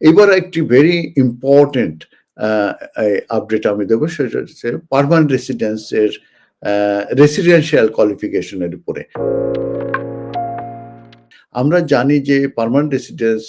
এবার একটি very important update আমি দেবো, সেটা হচ্ছে পারমানেন্ট রেসিডেন্সের রেসিডেন্সিয়াল কোয়ালিফিকেশনের উপরে। আমরা জানি যে পার্মানেন্ট রেসিডেন্স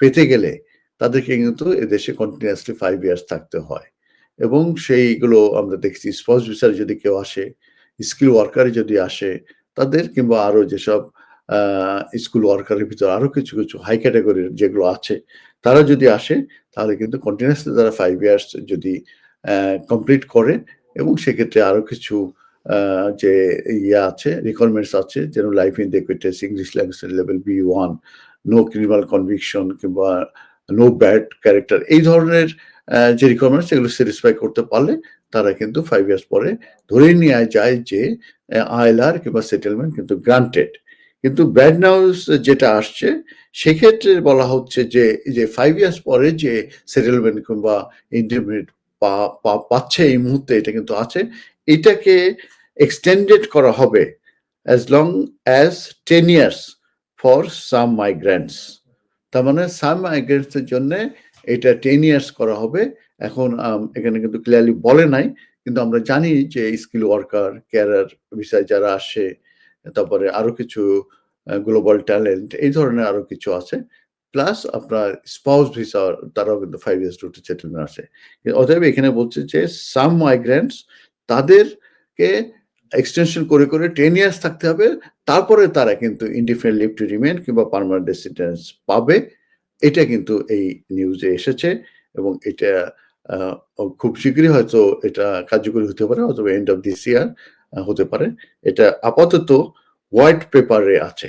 পেতে গেলে তাদেরকে কিন্তু এদেশে কন্টিনিউয়াসলি ফাইভ ইয়ার্স থাকতে হয়। এবং সেইগুলো আমরা দেখছি স্পোর্টস ভিসার যদি কেউ আসে স্কিল ওয়ার্কারে যদি আসে, তাদের কিংবা আরও যেসব স্কুল ওয়ার্কারের ভিতরে আরও কিছু কিছু হাই ক্যাটাগরির যেগুলো আছে, তারা যদি আসে, তাহলে কিন্তু কন্টিনিউয়াসলি তারা ফাইভ ইয়ার্স যদি কমপ্লিট করে এবং সেক্ষেত্রে আরও কিছু যে ইয়ে আছে রিকোয়ারমেন্টস আছে যেন life in the UK test English language level B one no criminal conviction কিংবা নো ব্যাড ক্যারেক্টার এই ধরনের যে রিকোয়ারমেন্টস সেগুলো স্যাটিসফাই করতে পারলে তারা কিন্তু ফাইভ ইয়ার্স পরে ধরে নেওয়া যায় যে আইএলআর কিংবা সেটেলমেন্ট কিন্তু গ্রান্টেড কিন্তু ব্যাড নিউজ যেটা আসছে, সেক্ষেত্রে বলা হচ্ছে যে যে ফাইভ ইয়ার্স পরে যে সেটেলমেন্ট কিংবা ইন্টারমিডিয়েট পাচ্ছে এই মুহূর্তে, এটা কিন্তু আছে, এটাকে এক্সটেন্ডেড করা হবে as long as ten years for some migrants তার মানে সাম মাইগ্রেন্টসের জন্য এটা টেন ইয়ার্স করা হবে। এখন এখানে কিন্তু ক্লিয়ারলি বলে নাই, কিন্তু আমরা জানি যে স্কিল ওয়ার্কার ক্যারিয়ার বিষয় যারা আসে তারপরে আরও কিছু গ্লোবাল ট্যালেন্ট এই ধরনের আরও কিছু আছে। প্লাস আপনার স্পাউস ভিসা তারাও কিন্তু ফাইভ ইয়ার্স টু সেটেলমেন্ট আছে অতএব এখানে বলছে যে সাম মাইগ্রেন্টস তাদেরকে এক্সটেনশন করে করে টেন ইয়ার্স থাকতে হবে। তারপরে তারা কিন্তু ইন্ডিফারেন্ট লিভ টু রিমেন কিংবা পারমানেন্ট রেসিডেন্স পাবে। এটা কিন্তু এই নিউজে এসেছে এবং এটা খুব শীঘ্রই হয়তো এটা কার্যকরী হতে পারে, অথবা এন্ড অফ দিস ইয়ার হতে পারে। এটা আপাতত হোয়াইট পেপারে আছে।